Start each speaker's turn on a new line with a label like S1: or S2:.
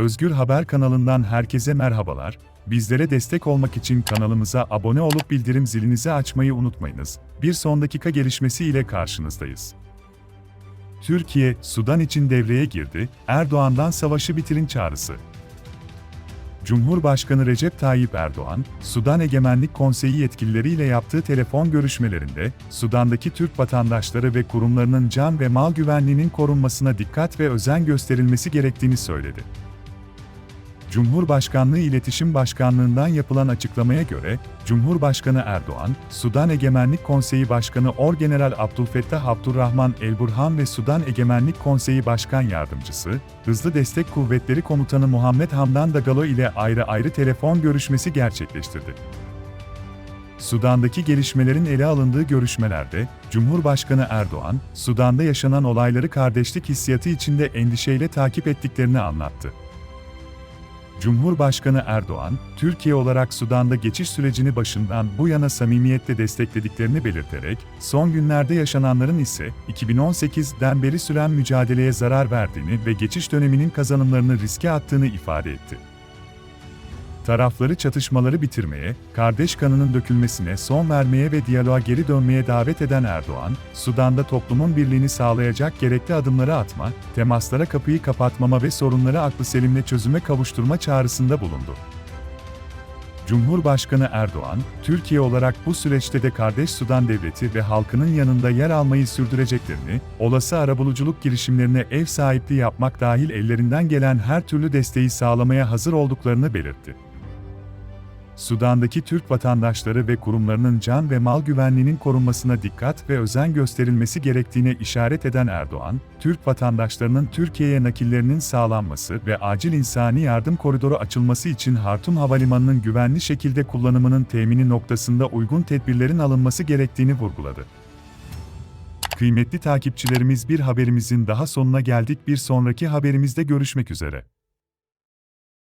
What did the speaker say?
S1: Özgür Haber kanalından herkese merhabalar. Bizlere destek olmak için kanalımıza abone olup bildirim zilinizi açmayı unutmayınız. Bir son dakika gelişmesi ile karşınızdayız. Türkiye, Sudan için devreye girdi, Erdoğan'dan savaşı bitirin çağrısı. Cumhurbaşkanı Recep Tayyip Erdoğan, Sudan Egemenlik Konseyi yetkilileriyle yaptığı telefon görüşmelerinde, Sudan'daki Türk vatandaşları ve kurumlarının can ve mal güvenliğinin korunmasına dikkat ve özen gösterilmesi gerektiğini söyledi. Cumhurbaşkanlığı İletişim Başkanlığından yapılan açıklamaya göre, Cumhurbaşkanı Erdoğan, Sudan Egemenlik Konseyi Başkanı Orgeneral Abdülfettah Abdurrahman El-Burhan ve Sudan Egemenlik Konseyi Başkan Yardımcısı, Hızlı Destek Kuvvetleri Komutanı Muhammed Hamdan Dagalo ile ayrı ayrı telefon görüşmesi gerçekleştirdi. Sudan'daki gelişmelerin ele alındığı görüşmelerde, Cumhurbaşkanı Erdoğan, Sudan'da yaşanan olayları kardeşlik hissiyatı içinde endişeyle takip ettiklerini anlattı. Cumhurbaşkanı Erdoğan, Türkiye olarak Sudan'da geçiş sürecini başından bu yana samimiyetle desteklediklerini belirterek, son günlerde yaşananların ise 2018'den beri süren mücadeleye zarar verdiğini ve geçiş döneminin kazanımlarını riske attığını ifade etti. Tarafları çatışmaları bitirmeye, kardeş kanının dökülmesine son vermeye ve diyaloğa geri dönmeye davet eden Erdoğan, Sudan'da toplumun birliğini sağlayacak gerekli adımları atma, temaslara kapıyı kapatmama ve sorunları aklı selimle çözüme kavuşturma çağrısında bulundu. Cumhurbaşkanı Erdoğan, Türkiye olarak bu süreçte de kardeş Sudan devleti ve halkının yanında yer almayı sürdüreceklerini, olası arabuluculuk girişimlerine ev sahipliği yapmak dahil ellerinden gelen her türlü desteği sağlamaya hazır olduklarını belirtti. Sudan'daki Türk vatandaşları ve kurumlarının can ve mal güvenliğinin korunmasına dikkat ve özen gösterilmesi gerektiğine işaret eden Erdoğan, Türk vatandaşlarının Türkiye'ye nakillerinin sağlanması ve acil insani yardım koridoru açılması için Hartum Havalimanı'nın güvenli şekilde kullanımının temini noktasında uygun tedbirlerin alınması gerektiğini vurguladı. Kıymetli takipçilerimiz bir haberimizin daha sonuna geldik. Bir sonraki haberimizde görüşmek üzere.